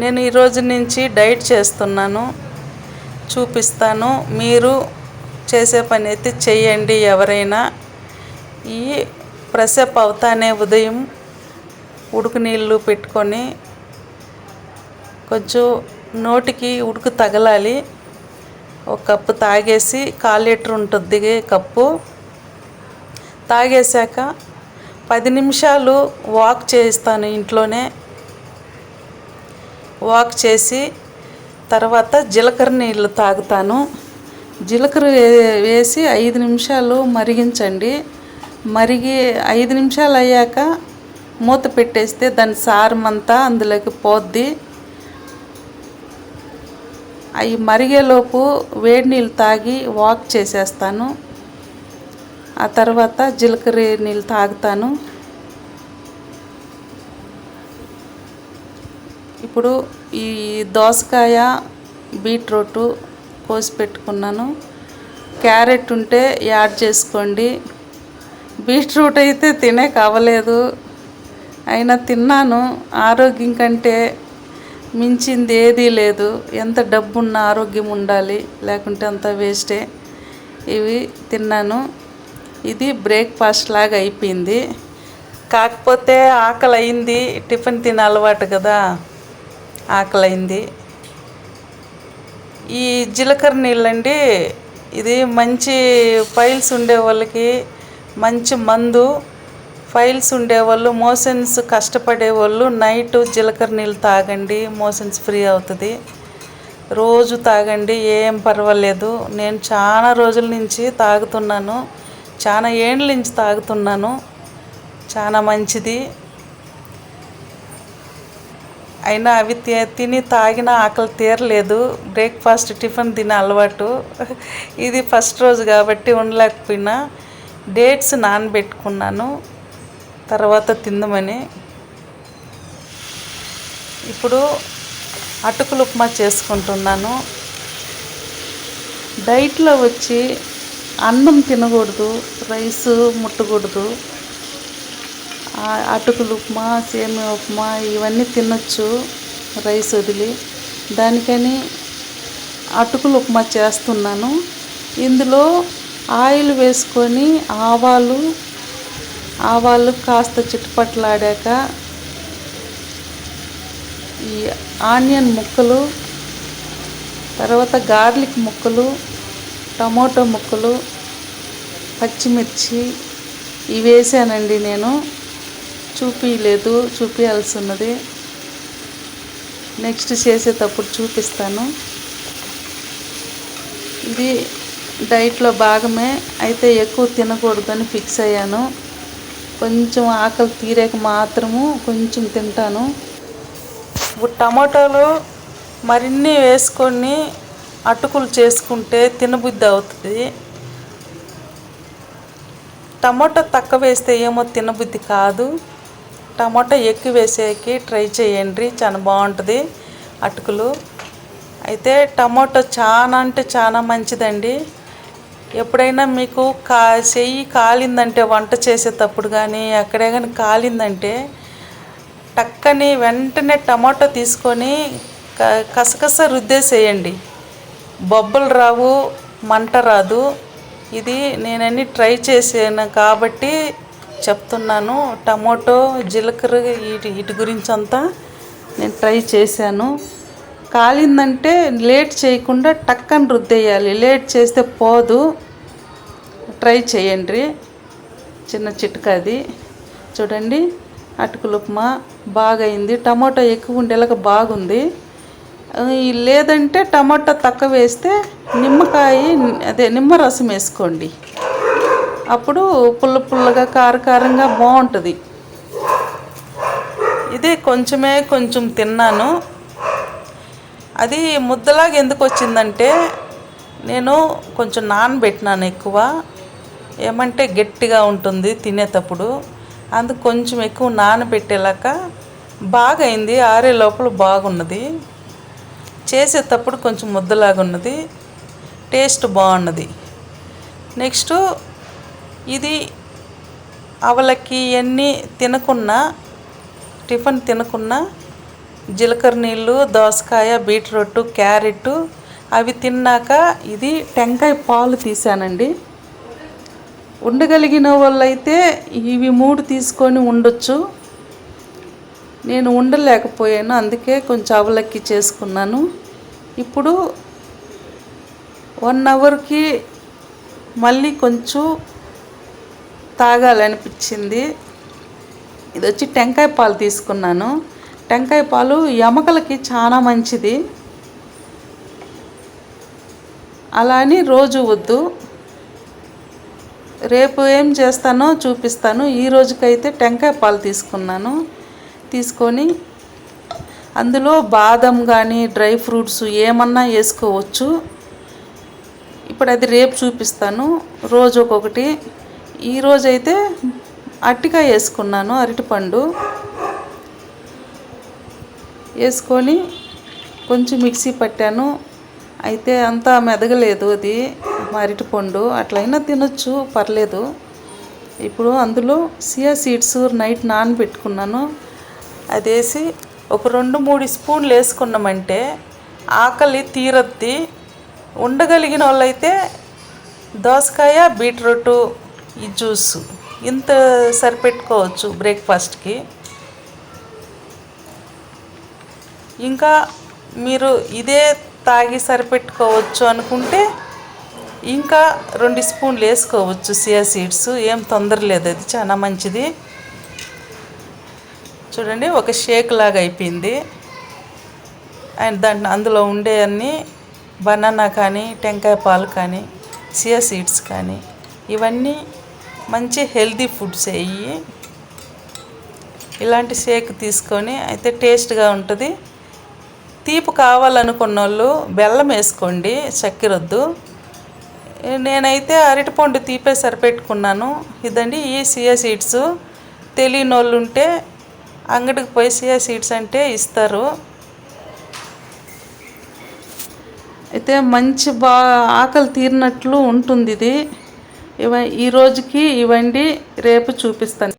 నేను ఈరోజు నుంచి డైట్ చేస్తున్నాను చూపిస్తాను. మీరు చేసే పని అయితే చెయ్యండి ఎవరైనా. ఈ ప్రెసప్ అవుతానే ఉదయం ఉడుకు నీళ్ళు పెట్టుకొని కొంచెం నోటికి ఉడుకు తగలాలి. ఒక కప్పు తాగేసి కాల్ లీటర్ ఉంటుంది కప్పు. తాగేశాక పది నిమిషాలు వాక్ చేస్తాను ఇంట్లోనే. వాక్ చేసి తర్వాత జీలకర్ర నీళ్ళు తాగుతాను. జీలకర్ర వే- వేసి ఐదు నిమిషాలు మరిగించండి. మరిగి ఐదు నిమిషాలు అయ్యాక మూత పెట్టేస్తే దాని సారం అంతా అందులోకి పోద్ది. అవి మరిగేలోపు వేడి నీళ్ళు తాగి వాక్ చేసేస్తాను. ఆ తర్వాత జీలకర్ర నీళ్ళు తాగుతాను. ఇప్పుడు ఈ దోసకాయ బీట్రూట్ కోసి పెట్టుకున్నాను. క్యారెట్ ఉంటే యాడ్ చేసుకోండి. బీట్రూట్ అయితే తినే కావలేదు. అయినా తిన్నాను. ఆరోగ్యం కంటే మించింది ఏదీ లేదు. ఎంత డబ్బున్న ఆరోగ్యం ఉండాలి. లేకుంటే అంత వేస్టే. ఇవి తిన్నాను. ఇది బ్రేక్ఫాస్ట్ లాగా అయిపోయింది. కాకపోతే ఆకలి అయింది టిఫిన్ తినే అలవాటు కదా. ఆకలైంది. ఈ జీలకర్ర నీళ్ళండి ఇది మంచి ఫైల్స్ ఉండే వాళ్ళకి మంచి మందు. ఫైల్స్ ఉండేవాళ్ళు మోషన్స్ కష్టపడే వాళ్ళు నైట్ జీలకర్ర నీళ్ళు తాగండి మోషన్స్ ఫ్రీ అవుతుంది. రోజు తాగండి ఏం పర్వాలేదు. నేను చాలా రోజుల నుంచి తాగుతున్నాను. చాలా ఏండ్ల నుంచి తాగుతున్నాను. చాలా మంచిది. అయినా అవి తి- తిని తాగిన ఆకలి తీరలేదు. బ్రేక్ఫాస్ట్ టిఫిన్ తినే అలవాటు. ఇది ఫస్ట్ రోజు కాబట్టి ఉండలేకపోయినా. డేట్స్ నానబెట్టుకున్నాను. తర్వాత తిందమని. ఇప్పుడు అటుకులు ఉప్మా చేసుకుంటున్నాను. డైట్లో వచ్చి అన్నం తినకూడదు. రైస్ ముట్టకూడదు. అటుకులు ఉప్మా సేమియా ఉప్మా ఇవన్నీ తినొచ్చు రైస్ వదిలి. దానికని అటుకులు ఉప్మా చేస్తున్నాను. ఇందులో ఆయిల్ వేసుకొని ఆవాలు ఆవాలు కాస్త చిట్టుపట్లాడాక ఈ ఆనియన్ ముక్కలు తర్వాత గార్లిక్ ముక్కలు టమోటో ముక్కలు పచ్చిమిర్చి ఇవి వేసానండి నేను. చూపించలేదు చూపించాల్సి ఉన్నది నెక్స్ట్ చేసేటప్పుడు చూపిస్తాను. ఇది డైట్లో భాగమే అయితే ఎక్కువ తినకూడదని ఫిక్స్ అయ్యాను. కొంచెం ఆకలి తీరాక మాత్రము కొంచెం తింటాను. ఇప్పుడు టమాటాలు మరిన్ని వేసుకొని అటుకులు చేసుకుంటే తినబుద్ధి అవుతుంది. టమాటా తక్కువ వేస్తే ఏమో తినబుద్ధి కాదు. టమాటా ఎక్కువ వేసేకి ట్రై చేయండి. చాలా బాగుంటుంది అటుకులు. అయితే టమాటో చాలా అంటే చాలా మంచిదండి. ఎప్పుడైనా మీకు కా చెయ్యి కాలిందంటే వంట చేసేటప్పుడు కానీ అక్కడే కానీ కాలిందంటే టక్కని వెంటనే టమాటో తీసుకొని కసకస రుద్దేసేయండి. బొబ్బలు రావు మంట రాదు. ఇది నేనన్నీ ట్రై చేసాను కాబట్టి చెప్తున్నాను. టమోటో జీలకర్ర వీటి వీటి గురించి అంతా నేను ట్రై చేశాను. కాలిందంటే లేట్ చేయకుండా టక్కని రుద్దేయాలి. లేట్ చేస్తే పోదు. ట్రై చేయండి. చిన్న చిట్కా అది. చూడండి అటుకులు ఉప్మా బాగా అయింది టమాటో ఎక్కువ ఉండేలాగా బాగుంది. లేదంటే టమాటా తక్కువ వేస్తే నిమ్మకాయ అదే నిమ్మరసం వేసుకోండి. అప్పుడు పుల్ల పుల్లగా కారకారంగా బాగుంటుంది. ఇది కొంచెమే కొంచెం తిన్నాను. అది ముద్దలాగా ఎందుకు వచ్చిందంటే నేను కొంచెం నానబెట్టినాను ఎక్కువ. ఏమంటే గట్టిగా ఉంటుంది తినేటప్పుడు. అందుకు కొంచెం ఎక్కువ నానబెట్టేలాక బాగా అయింది ఆరే లోపల బాగున్నది. చేసేటప్పుడు కొంచెం ముద్దలాగా ఉన్నది టేస్ట్ బాగున్నది. నెక్స్ట్ ఇది అవలకి ఇవన్నీ తినకున్నా టిఫిన్ తినకున్నా జీలకర్ర నీళ్ళు దోసకాయ బీట్రూట్ క్యారెట్ అవి తిన్నాక ఇది టెంకాయ పాలు తీసానండి. ఉండగలిగిన వాళ్ళైతే ఇవి మూడు తీసుకొని ఉండొచ్చు. నేను ఉండలేకపోయాను అందుకే కొంచెం అవలక్కి చేసుకున్నాను. ఇప్పుడు వన్ అవర్కి మళ్ళీ కొంచెం తాగాలనిపించింది. ఇది వచ్చి టెంకాయ పాలు తీసుకున్నాను. టెంకాయ పాలు ఎమకలకి చాలా మంచిది. అలా అని రోజు వద్దు. రేపు ఏం చేస్తానో చూపిస్తాను. ఈ రోజుకైతే టెంకాయ పాలు తీసుకున్నాను. తీసుకొని అందులో బాదం కానీ డ్రై ఫ్రూట్స్ ఏమన్నా వేసుకోవచ్చు. ఇప్పుడు అది రేపు చూపిస్తాను. రోజు ఒక్కొక్కటి ఈరోజైతే అట్టికాయ వేసుకున్నాను అరటిపండు వేసుకొని కొంచెం మిక్సీ పట్టాను. అయితే అంతా మెదగలేదు అది మా అరటిపండు. అట్లయినా తినొచ్చు పర్లేదు. ఇప్పుడు అందులో సియా సీడ్స్ నైట్ నానబెట్టుకున్నాను. అది వేసి ఒక రెండు మూడు స్పూన్లు వేసుకున్నామంటే ఆకలి తీరొద్ది. ఉండగలిగిన వాళ్ళైతే దోసకాయ బీట్రూటు ఈ జ్యూస్. ఇంత సరిపెట్టుకోవచ్చు బ్రేక్ఫాస్ట్కి. ఇంకా మీరు ఇదే తాగి సరిపెట్టుకోవచ్చు అనుకుంటే ఇంకా రెండు స్పూన్లు వేసుకోవచ్చు సియా సీడ్స్. ఏం తొందర లేదు అది చాలా మంచిది. చూడండి ఒక షేక్ లాగా అయిపోయింది. అండ్ దాంట్లో అందులో ఉండే అన్ని బనానా కానీ టెంకాయ పాలు కానీ సియా సీడ్స్ కానీ ఇవన్నీ మంచి హెల్తీ ఫుడ్స్ అయ్యి ఇలాంటి షేక్ తీసుకొని అయితే టేస్ట్గా ఉంటుంది. తీపి కావాలనుకున్న వాళ్ళు బెల్లం వేసుకోండి చక్కెర వద్దు నేనైతే అరటిపండు తీపే సరిపెట్టుకున్నాను. ఇదండి ఈ సియా సీడ్స్. తెలియని వాళ్ళు ఉంటే అంగడికి పోయి సియా సీడ్స్ అంటే ఇస్తారు. అయితే మంచి బా ఆకలి తీరినట్లు ఉంటుంది ఇది ఇవ ఈ రోజుకి ఇవండి రేపు చూపిస్తాను.